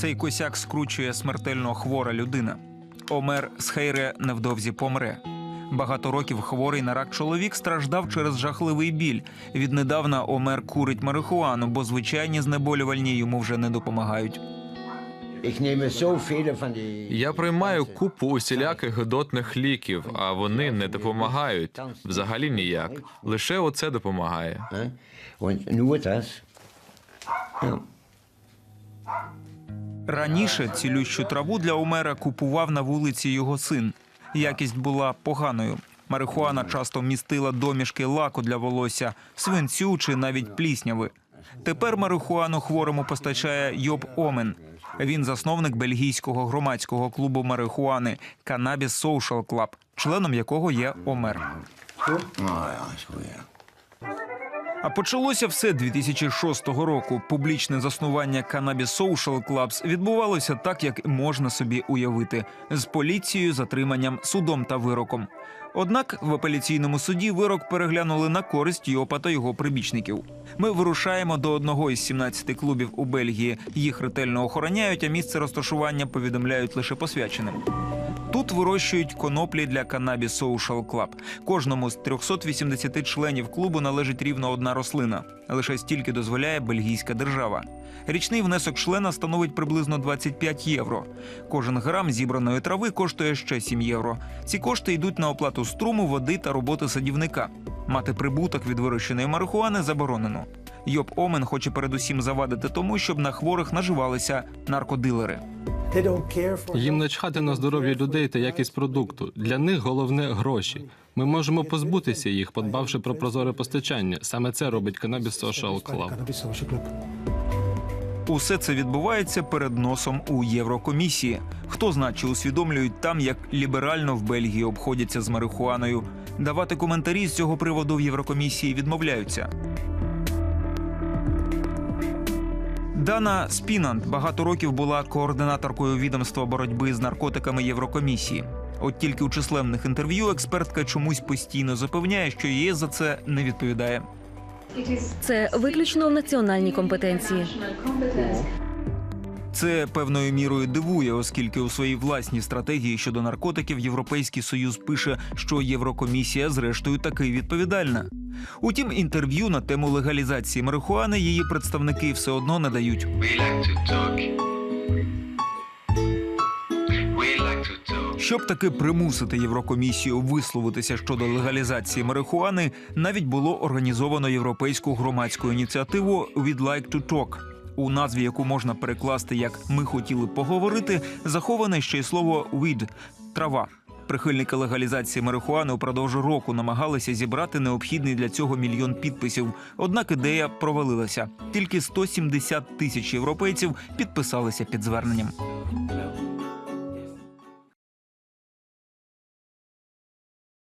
Цей косяк скручує смертельно хвора людина. Омер Схейре невдовзі помре. Багато років хворий на рак чоловік страждав через жахливий біль. Віднедавна Омер курить марихуану, бо звичайні знеболювальні йому вже не допомагають. Я приймаю купу усіляких гидотних ліків, а вони не допомагають. Взагалі ніяк. Лише оце допомагає. Раніше цілющу траву для Омера купував на вулиці його син. Якість була поганою. Марихуана часто містила домішки лаку для волосся, свинцю чи навіть плісняви. Тепер марихуану хворому постачає Йоб Омен. Він засновник бельгійського громадського клубу марихуани Cannabis Social Club, членом якого є Омер. А почалося все 2006 року. Публічне заснування Cannabis Social Clubs відбувалося так, як можна собі уявити, з поліцією, затриманням, судом та вироком. Однак в апеляційному суді вирок переглянули на користь Йопа та його прибічників. Ми вирушаємо до одного із 17 клубів у Бельгії. Їх ретельно охороняють, а місце розташування повідомляють лише посвяченим. Тут вирощують коноплі для Cannabis Social Club. Кожному з 380 членів клубу належить рівно одна рослина. Лише стільки дозволяє бельгійська держава. Річний внесок члена становить приблизно 25 євро. Кожен грам зібраної трави коштує ще 7 євро. Ці кошти йдуть на оплату струму, води та роботи садівника. Мати прибуток від вирощеної марихуани заборонено. Йоб Омен хоче передусім завадити тому, щоб на хворих наживалися наркодилери. Їм начхати на здоров'я людей та якість продукту. Для них головне гроші. Ми можемо позбутися їх, подбавши про прозоре постачання. Саме це робить Cannabis Social Club. Усе це відбувається перед носом у Єврокомісії. Хто знає, чи усвідомлюють там, як ліберально в Бельгії обходяться з марихуаною. Давати коментарі з цього приводу в Єврокомісії відмовляються. Дана Спінант багато років була координаторкою відомства боротьби з наркотиками Єврокомісії. От тільки у численних інтерв'ю експертка чомусь постійно запевняє, що ЄС за це не відповідає. Це виключно в національній компетенції. Це певною мірою дивує, оскільки у своїй власній стратегії щодо наркотиків Європейський союз пише, що Єврокомісія, зрештою, таки відповідальна. Утім, інтерв'ю на тему легалізації марихуани її представники все одно не дають. We like to talk. We like to talk. Щоб таки примусити Єврокомісію висловитися щодо легалізації марихуани, навіть було організовано європейську громадську ініціативу «We'd like to talk», у назві яку можна перекласти як Ми хотіли поговорити, заховане ще й слово «weed» – трава. Прихильники легалізації марихуани упродовж року намагалися зібрати необхідний для цього мільйон підписів. Однак ідея провалилася. Тільки 170 тисяч європейців підписалися під зверненням.